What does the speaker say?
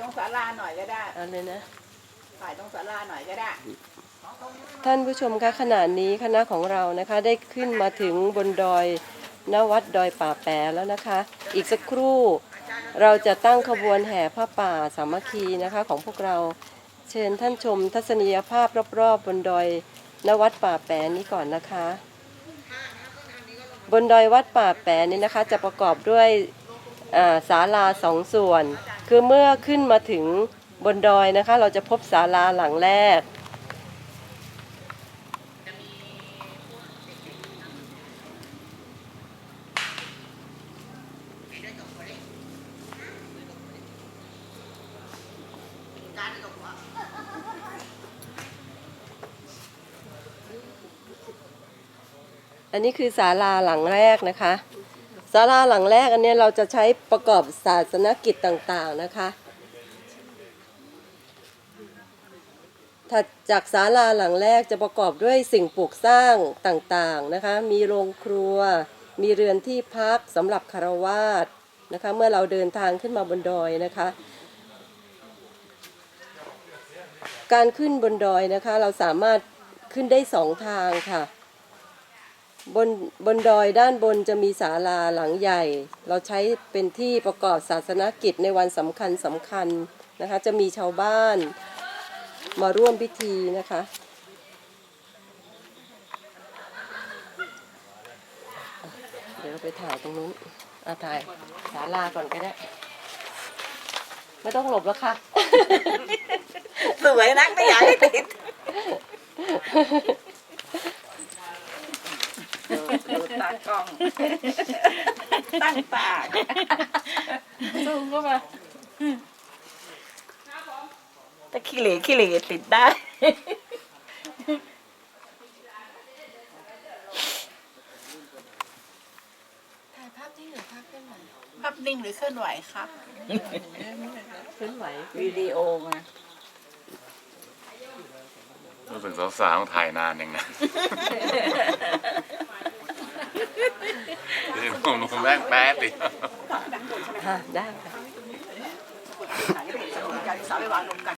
ตรงศาลาหน่อยก็ได้ เอาเลยนะ ถ่ายตรงศาลาหน่อยก็ได้ ท่านผู้ชมคะขณะนี้คณะของเรานะคะได้ขึ้นมาถึงบนดอยนวัดดอยป่าแปรแล้วนะคะ อีกสักครู่เราจะตั้งขบวนแห่ผ้าป่าสามัคคีนะคะของพวกเราเชิญท่านชมทัศนียภาพรอบๆ บนดอยนวัดป่าแปรนี้ก่อนนะคะ บนดอยวัดป่าแปรนี้นะคะ จะประกอบด้วยอ่าศาลาสองส่วน คือเมื่อขึ้นมาถึงบนดอยนะคะ เราจะพบศาลาหลังแรก อันนี้คือศาลาหลังแรกนะคะ ศาลาหลังแรกอันนี้เราจะใช้ประกอบศาสนกิจต่างๆนะคะถัดจากศาลาหลังแรกจะประกอบด้วยสิ่งปลูกสร้างต่างๆนะคะ มีโรงครัว มีเรือนที่พักสำหรับคารวาสนะคะ เมื่อเราเดินทางขึ้นมาบนดอยนะคะ การขึ้นบนดอยนะคะ เราสามารถขึ้นได้สองทางค่ะ บนบนดอยด้านบนจะมีศาลาหลังใหญ่ เราใช้เป็นที่ประกอบศาสนกิจในวันสำคัญสำคัญนะคะ จะมีชาวบ้านมาร่วมพิธีนะคะ เดี๋ยวเราไปถ่ายตรงนู้นอะถ่ายศาลาก่อนก็ได้ ไม่ต้องหลบแล้วค่ะ สวยนักไม่อยากให้ติดตาก ล้อง ตั้งตาซูมเข้ามาถ้าขี้เหร่ขี้เหร่ติดได้ ถ่ายภาพนิ่งหรือภาพเคลื่อนไหวภาพนิ่งหรือเคลื่อนไหวครับเคลื่อนไหววิดีโอไงรู้สึกสาวๆถ่ายนานยังนะ นี่ผมรู้แม่งแป๊ดดิค่ะได้ค่ะ สาวไปวางลงกัน